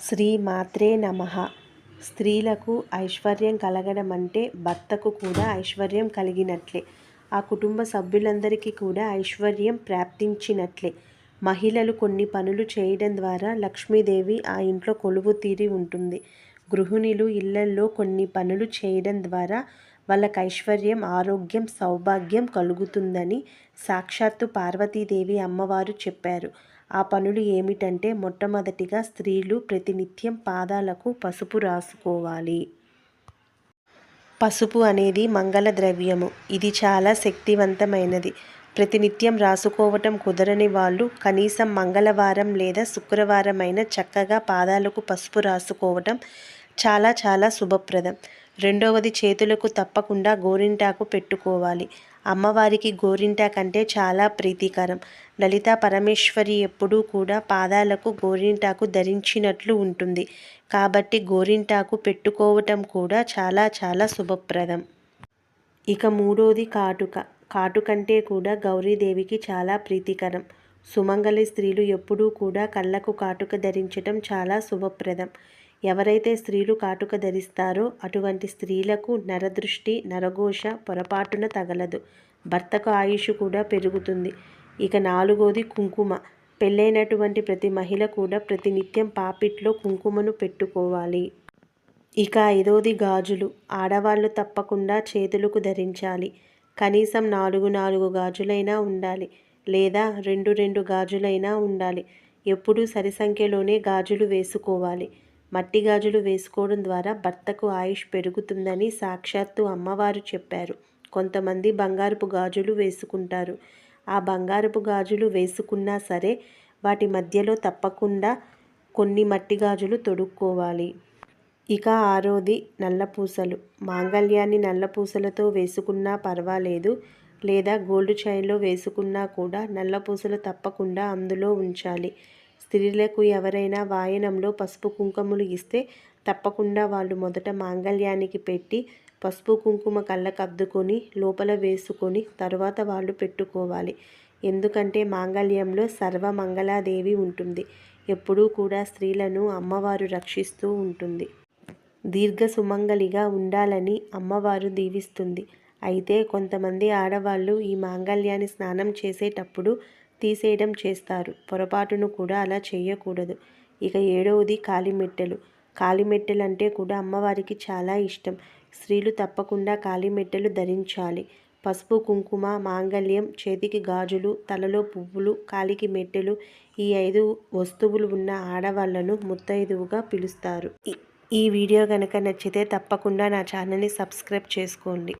శ్రీ మాత్రే నమ. స్త్రీలకు ఐశ్వర్యం కలగడం అంటే భర్తకు కూడా ఐశ్వర్యం కలిగినట్లే. ఆ కుటుంబ సభ్యులందరికీ కూడా ఐశ్వర్యం ప్రాప్తించినట్లే. మహిళలు కొన్ని పనులు చేయడం ద్వారా లక్ష్మీదేవి ఆ ఇంట్లో కొలువు తీరి ఉంటుంది. గృహిణులు ఇళ్ళల్లో కొన్ని పనులు చేయడం ద్వారా వాళ్ళకి ఐశ్వర్యం ఆరోగ్యం సౌభాగ్యం కలుగుతుందని సాక్షాత్తు పార్వతీదేవి అమ్మవారు చెప్పారు. ఆ పనులు ఏమిటంటే మొట్టమొదటిగా స్త్రీలు ప్రతినిత్యం పాదాలకు పసుపు రాసుకోవాలి. పసుపు అనేది మంగళ ద్రవ్యము. ఇది చాలా శక్తివంతమైనది. ప్రతినిత్యం రాసుకోవటం కుదరని వాళ్ళు కనీసం మంగళవారం లేదా శుక్రవారం అయినా చక్కగా పాదాలకు పసుపు రాసుకోవటం చాలా చాలా శుభప్రదం. రెండవది చేతులకు తప్పకుండా గోరింటాకు పెట్టుకోవాలి. అమ్మవారికి గోరింటాకు కంటే చాలా ప్రీతికరం. లలిత పరమేశ్వరి ఎప్పుడూ కూడా పాదాలకు గోరింటాకు ధరించినట్లు ఉంటుంది. కాబట్టి గోరింటాకు పెట్టుకోవటం కూడా చాలా చాలా శుభప్రదం. ఇక మూడోది కాటుక. కాటుకంటే కూడా గౌరీదేవికి చాలా ప్రీతికరం. సుమంగళి స్త్రీలు ఎప్పుడూ కూడా కళ్ళకు కాటుక ధరించటం చాలా శుభప్రదం. ఎవరైతే స్త్రీలు కాటుక ధరిస్తారో అటువంటి స్త్రీలకు నరదృష్టి నరఘోష పొరపాటున తగలదు. భర్తకు ఆయుష్ కూడా పెరుగుతుంది. ఇక నాలుగోది కుంకుమ. పెళ్ళైనటువంటి ప్రతి మహిళ కూడా ప్రతినిత్యం పాపిట్లో కుంకుమను పెట్టుకోవాలి. ఇక ఐదోది గాజులు. ఆడవాళ్ళు తప్పకుండా చేతులకు ధరించాలి. కనీసం నాలుగు నాలుగు గాజులైనా ఉండాలి. లేదా రెండు రెండు గాజులైనా ఉండాలి. ఎప్పుడూ సరి సంఖ్యలోనే గాజులు వేసుకోవాలి. మట్టి గాజులు వేసుకోవడం ద్వారా భర్తకు ఆయుష్ పెరుగుతుందని సాక్షాత్తు అమ్మవారు చెప్పారు. కొంతమంది బంగారపు గాజులు వేసుకుంటారు. ఆ బంగారపు గాజులు వేసుకున్నా సరే వాటి మధ్యలో తప్పకుండా కొన్ని మట్టి గాజులు తొడుక్కోవాలి. ఇక ఆరోది నల్లపూసలు. మాంగళ్యాన్ని నల్లపూసలతో వేసుకున్నా పర్వాలేదు. లేదా గోల్డ్ చైన్లో వేసుకున్నా కూడా నల్లపూసలు తప్పకుండా అందులో ఉంచాలి. స్త్రీలకు ఎవరైనా వాయనంలో పసుపు కుంకుమలు ఇస్తే తప్పకుండా వాళ్ళు మొదట మాంగళ్యానికి పెట్టి పసుపు కుంకుమ కళ్ళకు అద్దుకొని లోపల వేసుకొని తర్వాత వాళ్ళు పెట్టుకోవాలి. ఎందుకంటే మాంగళ్యంలో సర్వమంగళాదేవి ఉంటుంది. ఎప్పుడూ కూడా స్త్రీలను అమ్మవారు రక్షిస్తూ ఉంటుంది. దీర్ఘ సుమంగలిగా ఉండాలని అమ్మవారు దీవిస్తుంది. అయితే కొంతమంది ఆడవాళ్ళు ఈ మాంగళ్యాన్ని స్నానం చేసేటప్పుడు తీసేయడం చేస్తారు. పొరపాటును కూడా అలా చేయకూడదు. ఇక ఏడవది కాలిమెట్టెలు. కాలిమెట్టెలు అంటే కూడా అమ్మవారికి చాలా ఇష్టం. స్త్రీలు తప్పకుండా కాలిమెట్టెలు ధరించాలి. పసుపు కుంకుమ మాంగళ్యం చేతికి గాజులు తలలో పువ్వులు కాలికి మెట్టెలు ఈ ఐదు వస్తువులు ఉన్న ఆడవాళ్ళను ముత్తైదువుగా పిలుస్తారు. ఈ వీడియో కనుక నచ్చితే తప్పకుండా నా ఛానల్ని సబ్స్క్రైబ్ చేసుకోండి.